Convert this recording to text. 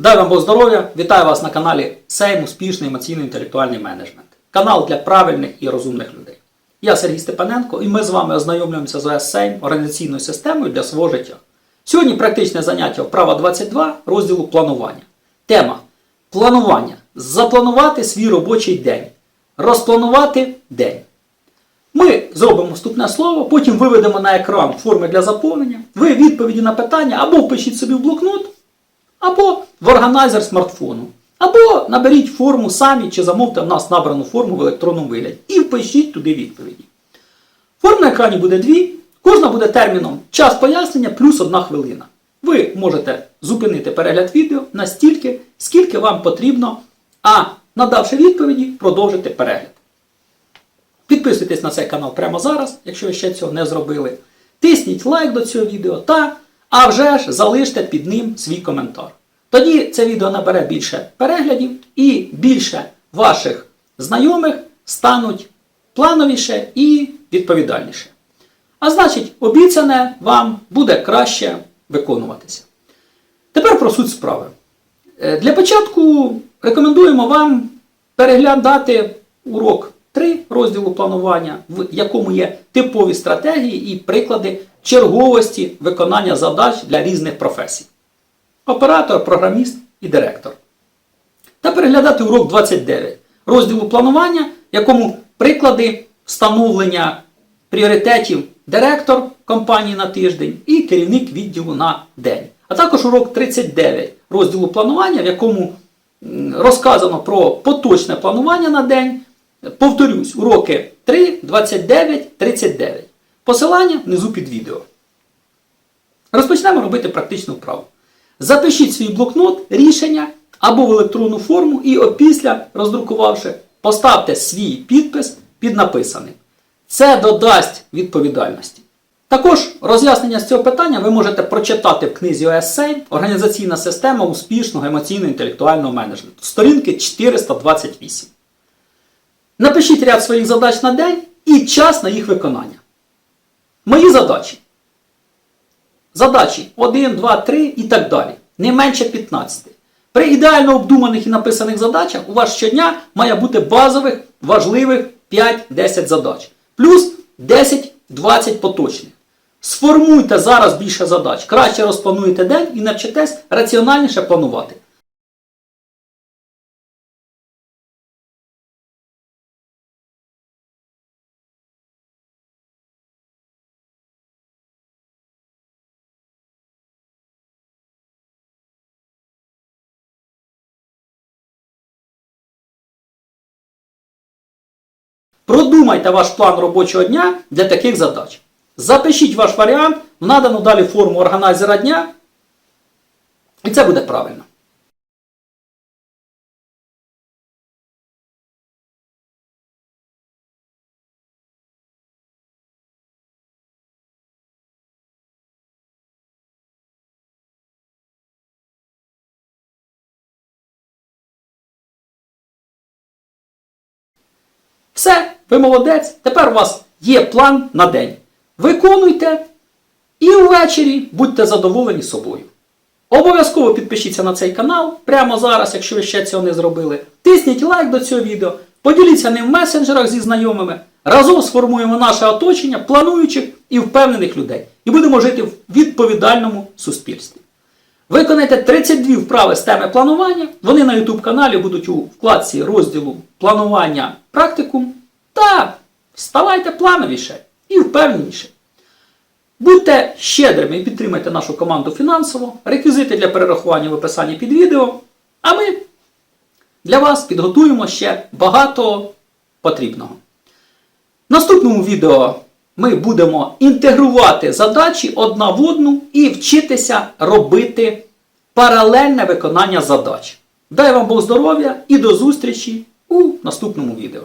Дай вам Бог здоров'я! Вітаю вас на каналі Сейм Успішний емоційно-інтелектуальний менеджмент. Канал для правильних і розумних людей. Я Сергій Степаненко і ми з вами ознайомлюємося з ОС Сейм організаційною системою для свого життя. Сьогодні практичне заняття вправа 22 розділу планування. Тема планування. Запланувати свій робочий день. Розпланувати день. Ми зробимо вступне слово, потім виведемо на екран форми для заповнення. Ви відповіді на питання або впишіть собі в блокнот, або в органайзер смартфону. Або наберіть форму самі чи замовте в нас набрану форму в електронному вигляді. І впишіть туди відповіді. Форм на екрані буде дві. Кожна буде терміном час пояснення плюс одна хвилина. Ви можете зупинити перегляд відео настільки, скільки вам потрібно, а надавши відповіді, продовжити перегляд. Підписуйтесь на цей канал прямо зараз, якщо ви ще цього не зробили. Тисніть лайк до цього відео та, а вже ж залиште під ним свій коментар. Тоді це відео набере більше переглядів і більше ваших знайомих стануть плановіше і відповідальніше. А значить, обіцяне вам буде краще виконуватися. Тепер про суть справи. Е, Для початку рекомендуємо вам переглядати урок 3 розділу планування, в якому є типові стратегії і приклади черговості виконання задач для різних професій. Оператор, програміст і директор. Та переглядати урок 29 розділу планування, якому приклади встановлення пріоритетів директор компанії на тиждень і керівник відділу на день. А також урок 39 розділу планування, в якому розказано про поточне планування на день. Повторюсь, уроки 3, 29, 39. Посилання внизу під відео. Розпочнемо робити практичну вправу. Запишіть свій блокнот, рішення або в електронну форму і опісля, роздрукувавши, поставте свій підпис під написаним. Це додасть відповідальності. Також роз'яснення з цього питання ви можете прочитати в книзі OSA Організаційна система успішного емоційно-інтелектуального менеджменту. Сторінки 428. Напишіть ряд своїх задач на день і час на їх виконання. Мої задачі. Задачі 1, 2, 3 і так далі. Не менше 15. При ідеально обдуманих і написаних задачах у вас щодня має бути базових, важливих 5-10 задач. Плюс 10-20 поточних. Сформуйте зараз більше задач. Краще розплануйте день і навчитесь раціональніше планувати. Продумайте ваш план робочого дня для таких задач. Запишіть ваш варіант в надану далі форму органайзера дня. І це буде правильно. Все, ви молодець. Тепер у вас є план на день. Виконуйте і ввечері будьте задоволені собою. Обов'язково підпишіться на цей канал прямо зараз, якщо ви ще цього не зробили. Тисніть лайк до цього відео, поділіться ним в месенджерах зі знайомими. Разом сформуємо наше оточення плануючих і впевнених людей. І будемо жити в відповідальному суспільстві. Виконайте 32 вправи з теми планування. Вони на YouTube каналі будуть у вкладці розділу планування практикум. Та ставайте плановіше і впевненіше. Будьте щедрими і підтримайте нашу команду фінансово. Реквізити для перерахування в описанні під відео. А ми для вас підготуємо ще багато потрібного. В наступному відео ми будемо інтегрувати задачі одна в одну і вчитися робити паралельне виконання задач. Дай вам Бог здоров'я і до зустрічі у наступному відео.